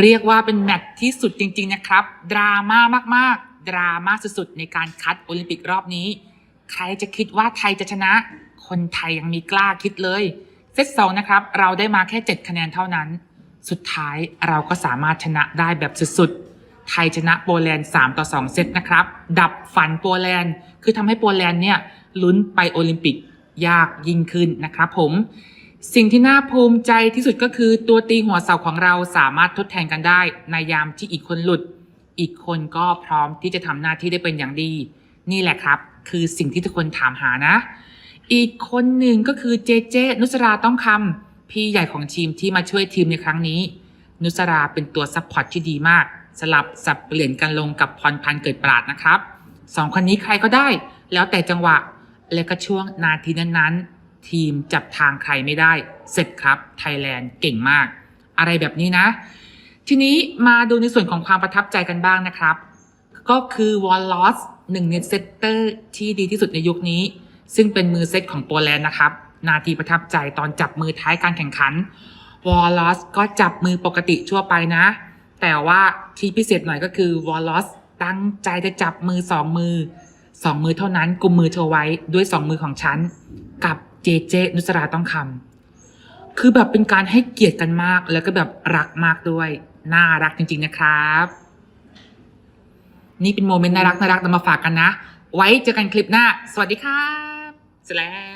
เรียกว่าเป็นแมตช์ที่สุดจริง ๆ นะครับ ดราม่ามากๆ ดราม่าสุดๆ ในการคัดโอลิมปิกรอบนี้ ใครจะคิดว่าไทยจะชนะ คนไทยยังมีกล้าคิดเลย เซตสองนะครับ เราได้มาแค่ 7 คะแนนเท่านั้น สุดท้ายเราก็สามารถชนะได้แบบสุดๆ ไทยชนะโปแลนด์ 3 ต่อ 2 เซตนะครับ ดับฝันโปแลนด์ คือทำให้โปแลนด์เนี่ยลุ้นไปโอลิมปิกยากยิ่งขึ้นนะครับผม สิ่งที่น่าภูมิใจที่สุดก็คือตัวตีหัวเสาของเราสามารถทดแทนกันได้ในยามที่อีกคนหลุด อีกคนก็พร้อมที่จะทำหน้าที่ได้เป็นอย่างดี นี่แหละครับ คือสิ่งที่ทุกคนถามหานะ อีกคนหนึ่งก็คือเจเจนุสราต้องคำพี่ใหญ่ของทีมที่มาช่วยทีมในครั้งนี้ นุสราเป็นตัวซัพพอร์ตที่ดีมาก สลับสับเปลี่ยนกันลงกับพรพันธ์เกิดปราดนะครับสองคนนี้ใครก็ได้ แล้วแต่จังหวะและก็ช่วงนาทีนั้นๆ ทีมจับทางใครไม่ได้ เสร็จครับไทยแลนด์เก่งมาก อะไรแบบนี้นะ ทีนี้มาดูในส่วนของความประทับใจกันบ้างนะครับ ก็คือวอลลอสหนึ่งในเซตเตอร์ที่ดีที่สุดในยุคนี้ ซึ่งเป็นมือเซตของโปแลนด์นะครับ นาทีประทับใจตอนจับมือท้ายการแข่งขันวอลลอสก็จับมือปกติทั่วไปนะ แต่ว่าที่พิเศษหน่อยก็คือวอลลอสตั้งใจจะจับมือสองมือสองมือเท่านั้นกุมมือเธอไว้ด้วยสองมือของฉัน กับ เจเจนุสราต้องคำคือแบบเป็นการให้เกียรติกันมากแล้วก็แบบรักมากด้วย น่ารักจริง ๆนะครับ นี่เป็นโมเมนต์น่ารักน่ารักนำมาฝากกันนะ ไว้เจอกันคลิปหน้า สวัสดีครับสร็จแล้ว